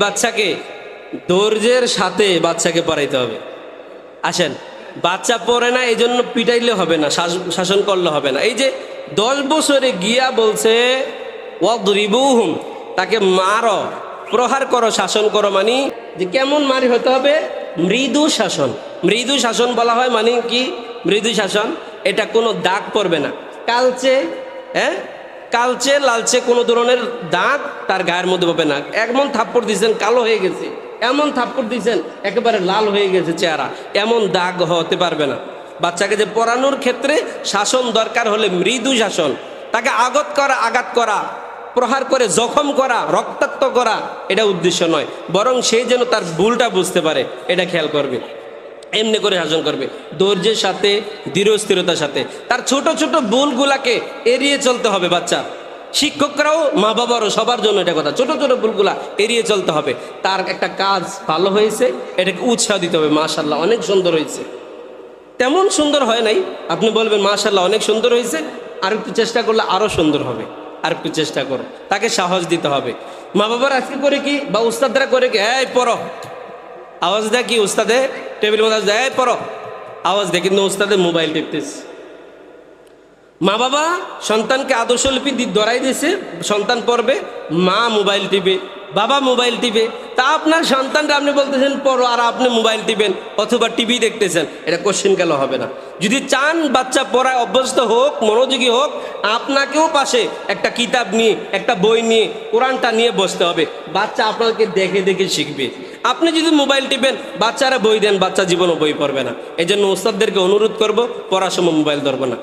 বাচ্চাকে ধৈর্যের সাথে বাচ্চাকে পড়াইতে হবে। আসেন, বাচ্চা পড়ে না এই জন্য পিটাইলে হবে না, শাস- শাসন করলে হবে না। এই যে দশ বছরে গিয়া বলছে তাকে মারো, প্রহার করো, শাসন করো মানে যে কেমন মারি হতে হবে? মৃদু শাসন। মৃদু শাসন বলা হয় মানে কি? মৃদু শাসন। এটা কোনো দাগ পড়বে না। কালচে হ্যাঁ? কালচে লালচে কোনো ধরনের দাঁত তার গায়ের মধ্যে পাবে না। এমন থাপ্পড় দিয়েছেন, কালো হয়ে গেছে। এমন থাপ্পড় দিয়েছেন, একেবারে লাল হয়ে গেছে চেহারা। এমন দাগ হতে পারবে না। বাচ্চাকে যে পড়ানোর ক্ষেত্রে শাসন দরকার হলে মৃদু শাসন। তাকে আগত করা, আঘাত করা, প্রহার করে জখম করা, রক্তাক্ত করা, এটা উদ্দেশ্য নয়। বরং সেই যেন তার ভুলটা বুঝতে পারে, এটা খেয়াল করবে। এমনি করে শাসন করবে। ধৈর্যের সাথে দৃঢ়স্থিরতার সাথে। তার ছোট ছোট ভুলগুলাকে এড়িয়ে চলতে হবে বাচ্চা। শিক্ষকরাও মা বাবারও সবার জন্য এটা কথা। ছোট ছোট ভুলগুলা এড়িয়ে চলতে হবে। তার একটা কাজ ভালো হয়েছে, এটাকে উৎসাহ দিতে হবে। মাশাল্লাহ অনেক সুন্দর হয়েছে। তেমন সুন্দর হয় নাই। আপনি বলবেন মাশাল্লাহ অনেক সুন্দর হয়েছে। আর একটু চেষ্টা করলে আরও সুন্দর হবে। আর একটু চেষ্টা করো। তাকে সাহস দিতে হবে। মা বাবার আজকে করে কি? বা উস্তাদরা করে কি? এই, পড়ো। আওয়াজ দেয় কি, উস্তাদে? টেবিল মধ্যে দেয় পড়ো। আওয়াজ দেয় কিন্তু উস্তাদে মোবাইল টিপতেছে। মা বাবা সন্তানকে আদর্শলিপি ধরাই দিয়েছে, সন্তান পড়বে, মা মোবাইল টিপে। বাবা মোবাইল টিপে। তা আপনার সন্তানরা আপনি বলতেছেন, পড়ো আর আপনি মোবাইল টিপেন, অথবা টিভি দেখতেছেন। এটা কোশ্চেন গেল, হবে না। যদি চান বাচ্চা পড়ায় অভ্যস্ত হোক, মনোযোগী হোক, আপনাকেও পাশে একটা কিতাব নিয়ে, একটা বই নিয়ে, কোরআনটা নিয়ে বসতে হবে। বাচ্চা আপনাকে দেখে দেখে শিখবে। আপনি যদি মোবাইল টিপেন, বাচ্চারা বই দেন, বাচ্চা জীবনও বই পড়বে না। এই জন্য ওস্তাদদেরকে অনুরোধ করব, পড়ার সময় মোবাইল ধরবো না।